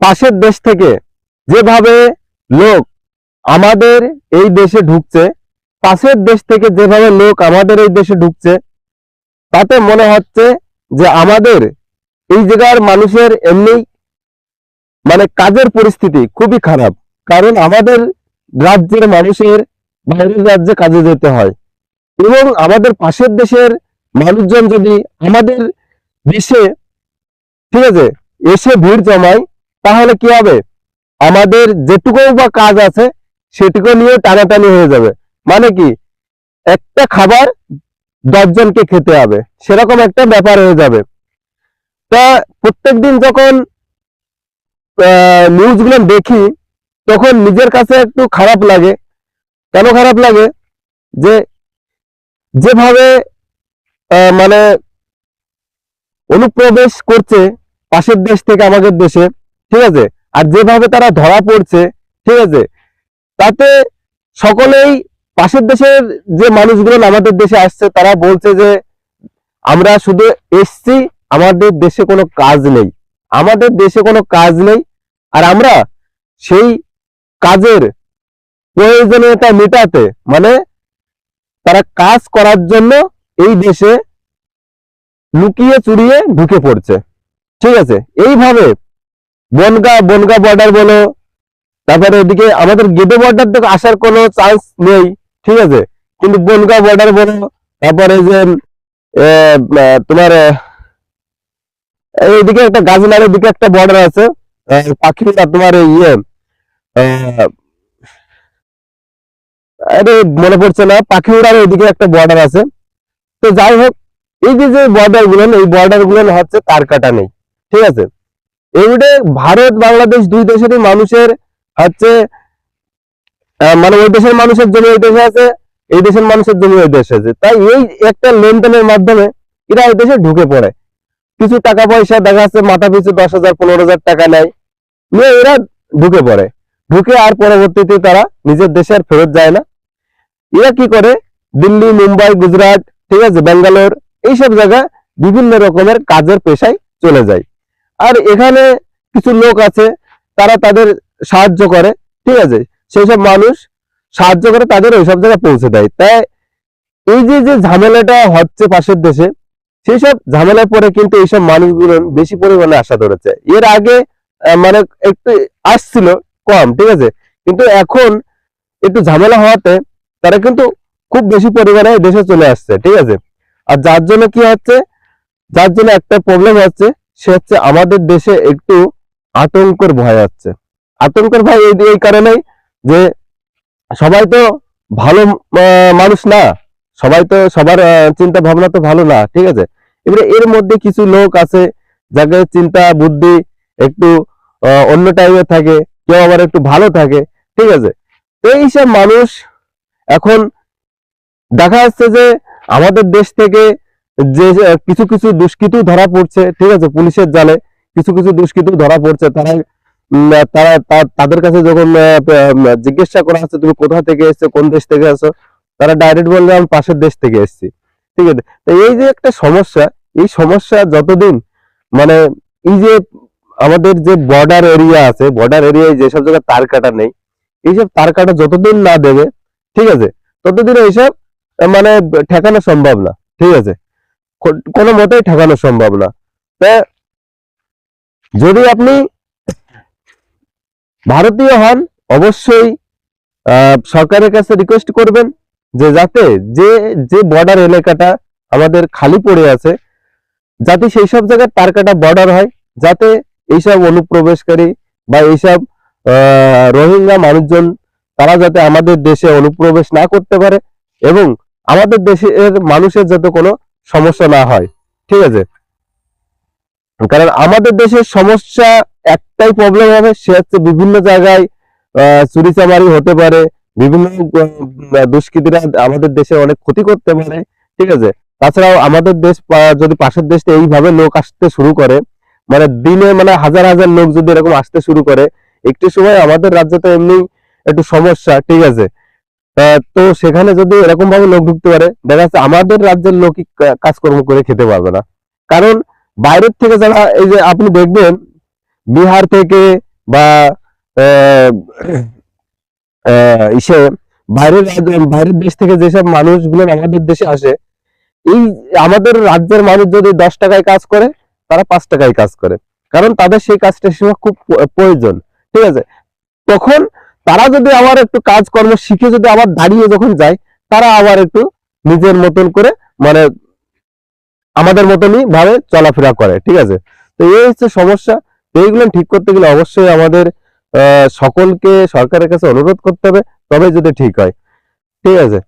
পাশের দেশ থেকে যেভাবে লোক আমাদের এই দেশে ঢুকছে, পাশের দেশ থেকে যেভাবে লোক আমাদের এই দেশে ঢুকছে, তাতে মনে হচ্ছে যে আমাদের এই জায়গার মানুষের এমনি মানে কাজের পরিস্থিতি খুবই খারাপ। কারণ আমাদের রাজ্যের মানুষের বাইরের রাজ্যে কাজে যেতে হয়। এবং আমাদের পাশের দেশের মানুষজন যদি আমাদের দেশে, ঠিক আছে, এসে ভিড় জমায় তাহলে কি হবে? আমাদের যেটুকু বা কাজ আছে, সেটুকু নিয়ে টানাটানি হয়ে যাবে। মানে কি? একটা খাবার দশজনকে খেতে হবে। সেরকম একটা ব্যাপার হয়ে যাবে। তা প্রত্যেকদিন যখন নিউজগুলো দেখি, তখন নিজের কাছে একটু খারাপ লাগে। কেন খারাপ লাগে? যে, যেভাবে মানে অনুপ্রবেশ করছে পাশের দেশ থেকে আমাদের দেশে ঠিক আছে? আর যেভাবে তারা ধরা পড়ছে, ঠিক আছে? তাতে সকলেই পাশের দেশের যে মানুষগুলো আমাদের দেশে আসছে, তারা বলছে যে, আমরা শুধু এসছি, আমাদের দেশে কোনো কাজ নেই। আমাদের দেশে কোনো কাজ নেই। আর আমরা সেই কাজের প্রয়োজনীয়তা মেটাতে মানে তারা কাজ করার জন্য এই দেশে লুকিয়ে চুরিয়ে ঢুকে পড়ছে। ঠিক আছে? এইভাবে বনগা বনগা বর্ডার বলো। তারপরে এদিকে আমাদের গেদে বর্ডার থেকে আসার কোনো চান্স নেই, ঠিক আছে? কিন্তু বনগা বর্ডার বলো, তারপরে যে তোমার এইদিকে একটা গাজনারের দিকে একটা বর্ডার আছে পাখিটা তোমার ইয়ে আরে মনে পড়ছে না, পাখি উড়ার ওইদিকে একটা বর্ডার আছে। তো যাই হোক, এই যে যে বর্ডারগুলো, এই বর্ডারগুলো হচ্ছে তার কাটা নেই, ঠিক আছে? এগুলো ভারত বাংলাদেশ দুই দেশেরই মানুষের হচ্ছে মানে ওই দেশের মানুষের জমি ওই দেশে আছে, এই দেশের মানুষের জমি ওই দেশে আছে। তাই এই একটা লেনদেনের মাধ্যমে এরা এই দেশে ঢুকে পড়ে। কিছু টাকা পয়সা দেখা যাচ্ছে মাথা পিছু দশ হাজার, পনেরো হাজার টাকা নেয়, নিয়ে এরা ঢুকে পড়ে। ঢুকে আর পরবর্তীতে তারা নিজের দেশে আর ফেরত যায় না। এরা কি করে? দিল্লি, মুম্বাই, গুজরাট, ঠিক আছে, ব্যাঙ্গালোর, এইসব জায়গায় বিভিন্ন রকমের কাজের পেশায় চলে যায়। এখানে কিছু লোক আছে, তারা তাদের সাহায্য করে, ঠিক আছে? সেই সব মানুষ সাহায্য করে তাদের ওইসব জায়গায় পৌঁছে দেয়। তাই এই যে যে ঝামেলাটা হচ্ছে পাশের দেশে সেই সব ঝামেলার পরে কিন্তু এইসব মানুষগুলো বেশি পরিমাণে আসা ধরেছে। এর আগে মানে একটু আসছিল কম, ঠিক আছে? কিন্তু এখন একটু ঝামেলা হওয়াতে তারা কিন্তু খুব বেশি পরিমাণে দেশে চলে আসছে, ঠিক আছে? আর যার জন্য কি হচ্ছে? যার জন্য একটা প্রবলেম হচ্ছে সে হচ্ছে আমাদের দেশে একটু আতঙ্কর ভয় হচ্ছে। আতঙ্কর ভয় এই এই কারণেই যে সবাই তো ভালো মানুষ না। সবাই তো সবার চিন্তা ভাবনা তো ভালো না, ঠিক আছে? এবারে এর মধ্যে কিছু লোক আছে যাকে চিন্তা বুদ্ধি একটু অন্য টাইপের থাকে, কেউ আবার একটু ভালো থাকে, ঠিক আছে? তো এইসব মানুষ এখন দেখা যাচ্ছে যে আমাদের দেশ থেকে যে কিছু কিছু দুষ্কৃত ধরা পড়ছে, ঠিক আছে, পুলিশের জালে কিছু কিছু দুষ্কৃত ধরা পড়ছে তারা তারা তাদের কাছে যখন জিজ্ঞাসা করা হচ্ছে, তুমি কোথা থেকে এসছো, কোন দেশ থেকে আসো তারা ডাইরেক্ট বললে আমি পাশের দেশ থেকে এসেছি, ঠিক আছে। তো এই যে একটা সমস্যা, এই সমস্যা যতদিন মানে এই যে আমাদের যে বর্ডার এরিয়া আছে বর্ডার এরিয়ায় যেসব জায়গায় তার কাটা নেই, এইসব তার কাটা যতদিন না দেবে, ঠিক আছে ততদিন এইসব মানে ঠেকানো সম্ভব না, ঠিক আছে। কোনো মতেই ঠেকানো সম্ভব না। যদি আপনি ভারতীয় হন, অবশ্যই সরকারের কাছে রিকোয়েস্ট করবেন যে যাতে যে যে বর্ডার এলাকাটা আমাদের খালি পড়ে আছে, যাতে সেই সব জায়গায় তার কাটা বর্ডার হয়, যাতে এইসব অনুপ্রবেশকারী বা এইসব রোহিঙ্গা মানুষজন, তারা যাতে আমাদের দেশে অনুপ্রবেশ না করতে পারে এবং আমাদের দেশের মানুষের যাতে কোনো সমস্যা না হয়, ঠিক আছে? কারণ আমাদের দেশের সমস্যা একটাই প্রবলেম হবে, সে হচ্ছে বিভিন্ন জায়গায় চুরি চামারি হতে পারে, বিভিন্ন দুষ্কৃতীরা আমাদের দেশে অনেক ক্ষতি করতে পারে, ঠিক আছে? তাছাড়াও আমাদের দেশ যদি পাশের দেশ এইভাবে লোক আসতে শুরু করে মানে দিনে মানে হাজার হাজার লোক যদি এরকম আসতে শুরু করে, একটু সময় আমাদের রাজ্যে তো এমনি একটু সমস্যা, ঠিক আছে? তো সেখানে যদি এরকম ভাবে লোক ঢুকতে পারে, দেখা যাচ্ছে আমাদের রাজ্যের লোকই কাজকর্ম করে খেতে পারবে না। কারণ বাইরের থেকে যারা, এই যে আপনি দেখবেন, বিহার থেকে বা ইসে, বাইরের বাইরের দেশ থেকে যেসব মানুষগুলো আমাদের দেশে আসে, এই আমাদের রাজ্যের মানুষ যদি দশ টাকায় কাজ করে, তারা পাঁচ টাকায় কাজ করে। কারণ তাদের সেই কাজটা সময় খুব প্রয়োজন। ঠিক আছে? তখন তারা যদি আবার একটু কাজকর্ম শিখে যদি আবার দাঁড়িয়ে যখন যায়, তারা আবার একটু নিজের মতন করে মানে আমাদের মতনই ভাবে চলাফেরা করে, ঠিক আছে? তো এই হচ্ছে সমস্যা। এইগুলো ঠিক করতে গেলে অবশ্যই আমাদের সকলকে সরকারের কাছে অনুরোধ করতে হবে তবে যদি ঠিক হয়। ঠিক আছে?